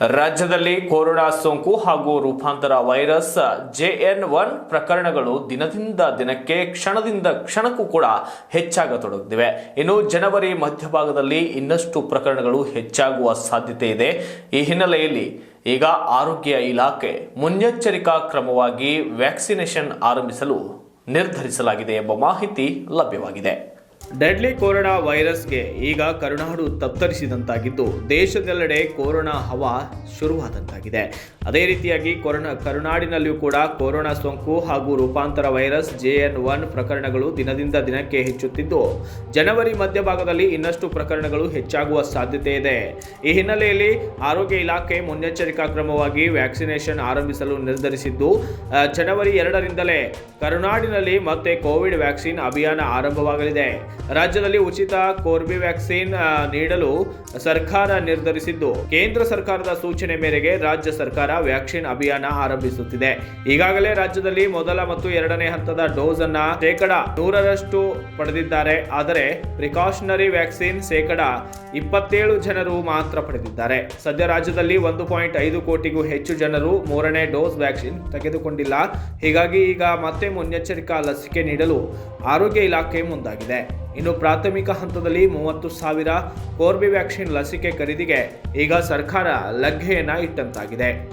ರಾಜ್ಯದಲ್ಲಿ ಕೊರೋನಾ ಸೋಂಕು ಹಾಗೂ ರೂಪಾಂತರ ವೈರಸ್ ಜೆಎನ್ ಒನ್ ಪ್ರಕರಣಗಳು ದಿನದಿಂದ ದಿನಕ್ಕೆ ಕ್ಷಣದಿಂದ ಕ್ಷಣಕ್ಕೂ ಕೂಡ ಹೆಚ್ಚಾಗತೊಡಗಿವೆ ಇನ್ನು ಜನವರಿ ಮಧ್ಯಭಾಗದಲ್ಲಿ ಇನ್ನಷ್ಟು ಪ್ರಕರಣಗಳು ಹೆಚ್ಚಾಗುವ ಸಾಧ್ಯತೆ ಇದೆ. ಈ ಹಿನ್ನೆಲೆಯಲ್ಲಿ ಈಗ ಆರೋಗ್ಯ ಇಲಾಖೆ ಮುನ್ನೆಚ್ಚರಿಕಾ ಕ್ರಮವಾಗಿ ವ್ಯಾಕ್ಸಿನೇಷನ್ ಆರಂಭಿಸಲು ನಿರ್ಧರಿಸಲಾಗಿದೆ ಎಂಬ ಮಾಹಿತಿ ಲಭ್ಯವಾಗಿದೆ. ಡೆಡ್ಲಿ ಕೊರೋನಾ ವೈರಸ್ಗೆ ಈಗ ಕರುನಾಡು ತತ್ತರಿಸಿದಂತಾಗಿದ್ದು ದೇಶದೆಲ್ಲೆಡೆ ಕೊರೋನಾ ಹವಾ ಶುರುವಾದಂತಾಗಿದೆ. ಅದೇ ರೀತಿಯಾಗಿ ಕೊರೋನಾ, ಕರುನಾಡಿನಲ್ಲಿಯೂ ಕೂಡ ಕೊರೋನಾ ಸೋಂಕು ಹಾಗೂ ರೂಪಾಂತರ ವೈರಸ್ ಜೆಎನ್ ಒನ್ ಪ್ರಕರಣಗಳು ದಿನದಿಂದ ದಿನಕ್ಕೆ ಹೆಚ್ಚುತ್ತಿದ್ದು, ಜನವರಿ ಮಧ್ಯಭಾಗದಲ್ಲಿ ಇನ್ನಷ್ಟು ಪ್ರಕರಣಗಳು ಹೆಚ್ಚಾಗುವ ಸಾಧ್ಯತೆ ಇದೆ. ಈ ಹಿನ್ನೆಲೆಯಲ್ಲಿ ಆರೋಗ್ಯ ಇಲಾಖೆ ಮುನ್ನೆಚ್ಚರಿಕಾ ಕ್ರಮವಾಗಿ ವ್ಯಾಕ್ಸಿನೇಷನ್ ಆರಂಭಿಸಲು ನಿರ್ಧರಿಸಿದ್ದು ಜನವರಿ ಎರಡರಿಂದಲೇ ಕರುನಾಡಿನಲ್ಲಿ ಮತ್ತೆ ಕೋವಿಡ್ ವ್ಯಾಕ್ಸಿನ್ ಅಭಿಯಾನ ಆರಂಭವಾಗಲಿದೆ. ರಾಜ್ಯದಲ್ಲಿ ಉಚಿತ ಕೋರ್ಬಿ ವ್ಯಾಕ್ಸಿನ್ ನೀಡಲು ಸರ್ಕಾರ ನಿರ್ಧರಿಸಿದ್ದು, ಕೇಂದ್ರ ಸರ್ಕಾರದ ಸೂಚನೆ ಮೇರೆಗೆ ರಾಜ್ಯ ಸರ್ಕಾರ ವ್ಯಾಕ್ಸಿನ್ ಅಭಿಯಾನ ಆರಂಭಿಸುತ್ತಿದೆ. ಈಗಾಗಲೇ ರಾಜ್ಯದಲ್ಲಿ ಮೊದಲ ಮತ್ತು ಎರಡನೇ ಹಂತದ ಡೋಸ್ ಅನ್ನ ಶೇಕಡ ನೂರರಷ್ಟು ಪಡೆದಿದ್ದಾರೆ. ಆದರೆ ಪ್ರಿಕಾಷನರಿ ವ್ಯಾಕ್ಸಿನ್ ಶೇಕಡ ಇಪ್ಪತ್ತೇಳು ಜನರು ಮಾತ್ರ ಪಡೆದಿದ್ದಾರೆ. ಸದ್ಯ ರಾಜ್ಯದಲ್ಲಿ ಒಂದು ಪಾಯಿಂಟ್ ಐದು ಕೋಟಿಗೂ ಹೆಚ್ಚು ಜನರು ಮೂರನೇ ಡೋಸ್ ವ್ಯಾಕ್ಸಿನ್ ತೆಗೆದುಕೊಂಡಿಲ್ಲ. ಹೀಗಾಗಿ ಈಗ ಮತ್ತೆ ಮುನ್ನೆಚ್ಚರಿಕಾ ಲಸಿಕೆ ನೀಡಲು ಆರೋಗ್ಯ ಇಲಾಖೆ ಮುಂದಾಗಿದೆ. ಇನ್ನು ಪ್ರಾಥಮಿಕ ಹಂತದಲ್ಲಿ ಮೂವತ್ತು ಸಾವಿರ ಕೋರ್ಬಿವ್ಯಾಕ್ಸಿನ್ ಲಸಿಕೆ ಖರೀದಿಗೆ ಈಗ ಸರ್ಕಾರ ಲಗ್ಗೆಯನ್ನ ಇಟ್ಟಂತಾಗಿದೆ.